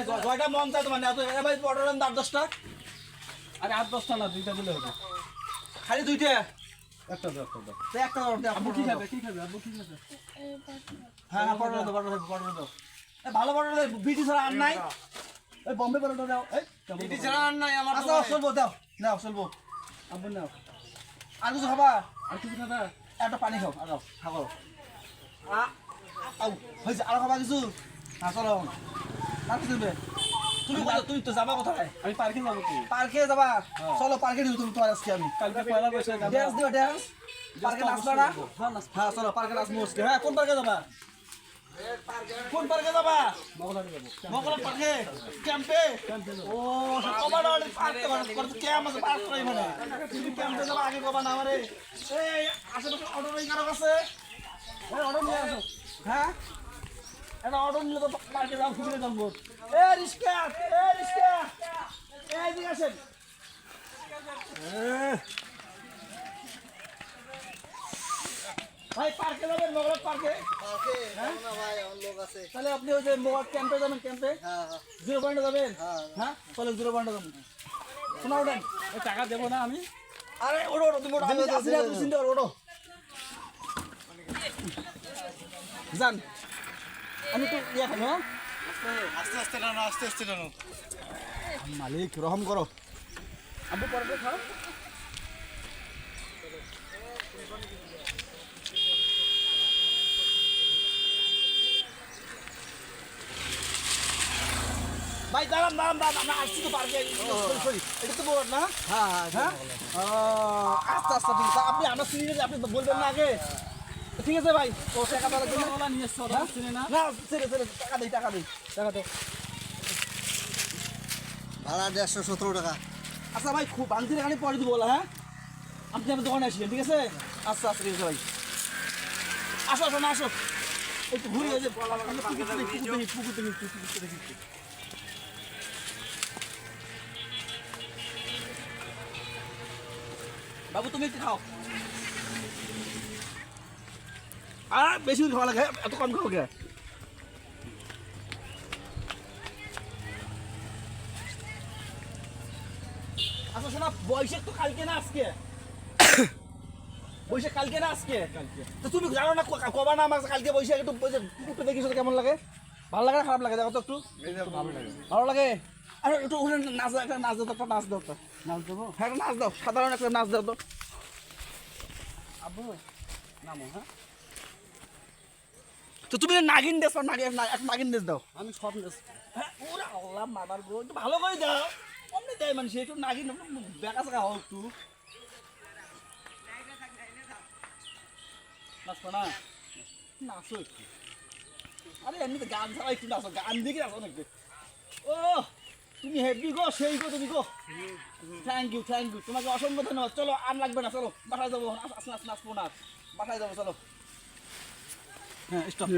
জ- মন চায় তোমার ভাই পটল আট দশটা আরে আট দশটা না দুইটা দিলে হবে খালি দুইটা একটা দাও একটা দাও একটা দাও, দাও, কি খাবে কি খাবে দাও ভালো পটল দাও বিটি ছাড়া আর নাই এই বম্বে পটল দাও এই বিটি ছাড়া আর নাই আমার আচ্ছা চলবো দাও নাও চলবো আব্বু নাও আর কিছু খাবা আর কিছু খাবে? একটা পানি খাও খাও খাবা তুমি তুমি তো যাবা কোথায়? আমি পার্কে যাব তো পার্কে যাবা। চলো পার্কে তুমি তোমার আজকে আমি। কালকে পয়লা বৈশাখ ড্যান্স দিও ড্যান্স পার্কে নাচবা না? হ্যাঁ চলো পার্কে নাচবো আজকে হ্যাঁ কোন পার্কে যাবা? কোন পার্কে যাবা? যাব মকলা পার্কে? ক্যাম্পে? ও কবার অর্ডার পার্কে করতে ক্যাম্প আছে, পার্ক করাই মানে। তুমি ক্যাম্পে যাবা, আগে কবা না আমারে। এই, আশেপাশে অটো এই কারও কাছে ওই অটো নিয়ে আসো। হ্যাঁ? এটা অটো নিলে তো পার্কে যাও, ঘুরে যাব এ রিস্কা এ রিস্কা এই দিকে আসেন ভাই পার্কে যাবেন মগলা পার্কে? হ্যাঁ? তাহলে আপনি ওই যে মোবাইল ক্যাম্পে যাবেন ক্যাম্পে? জিরো পয়েন্টে যাবেন? হ্যাঁ তাহলে জিরো পয়েন্টে যাবেন। শোনা ওঠেন। টাকা দেবো না আমি। আরে ওড়ো ওড়ো তুমি ওড়ো আমি আছি চিন্তা করো ওড়ো যান। আমি তো ইয়ে খাই হ্যাঁ? আস্তে আস্তে টানো আস্তে আস্তে টানো মালিক রহম করো। আব্বু পরে খাও। ভাই দাঁড়ান দাঁড়ান দাঁড়ান আমরা আসছি তো পার্কে। এটা তো বড় না? হ্যাঁ হ্যাঁ আচ্ছা আচ্ছা ঠিক আছে। আপনি আমরা চিনি আপনি বলবেন না আগে। ঠিক আছে ভাই ও টাকা জন্য। মগলা নিয়ে এসছো চিনে না। না ছেড়ে ছেড়ে টাকা দিই টাকা দিই টাকা দে ভাড়া দেড়শো সতেরো টাকা। আচ্ছা ভাই খুব বান্তি টাকা পরে দিব বলা হ্যাঁ? আপনি আমার দোকানে আসলেন ঠিক আছে? আচ্ছা আচ্ছা ঠিক আছে ভাই। আসো আসো না আসো। একটু ঘুরে যে পুকুর দেখি পুকুর দেখি পুকুর দেখি বাবু তুমি একটু খাও। আর বেশি খাওয়া লাগে এত কম খাও কে? আচ্ছা শোনা বৈশাখ তো কালকে না আজকে? বৈশাখ কালকে না আজকে? কালকে। তো তুমি জানো না কবা না আমার কালকে বৈশাখ একটু দেখিস কেমন লাগে? ভালো লাগে না? খারাপ লাগে? দেখো তো একটু। ভালো লাগে। ভালো লাগে? আর একটু ওখানে নাচ একটা নাচ দাও একটা নাচ দাও তো। নাচ দেবো? হ্যাঁ একটা নাচ দাও। সাধারণ একটা নাচ দাও তো। আব্বু নামো হ্যাঁ? তো তুমি নাগিন দেশ নাগিন না- একটা নাগিন দেশ দাও। আমি সব নেস- হ্যাঁ ওরা আল্লাহ মাদার গো একটু ভালো করে দাও। অমনি দেয় মানুষ একটু নাগিন বেকা সেকা হোক একটু। নাচবো না? নাচো একটু। আরে এমনিতে গান ছাড়া একটু নাচো গান দেখে আসো নাকি? ও, তুমি হেভি গো, সেই গো তুমি গো। থ্যাংক ইউ থ্যাংক ইউ তোমাকে অসংখ্য ধন্যবাদ। চলো, আর লাগবে না, চলো, বাসায় যাব। আসুন নাচ আসব না। বাসায় যাব, চলো। হ্যাঁ স্টপ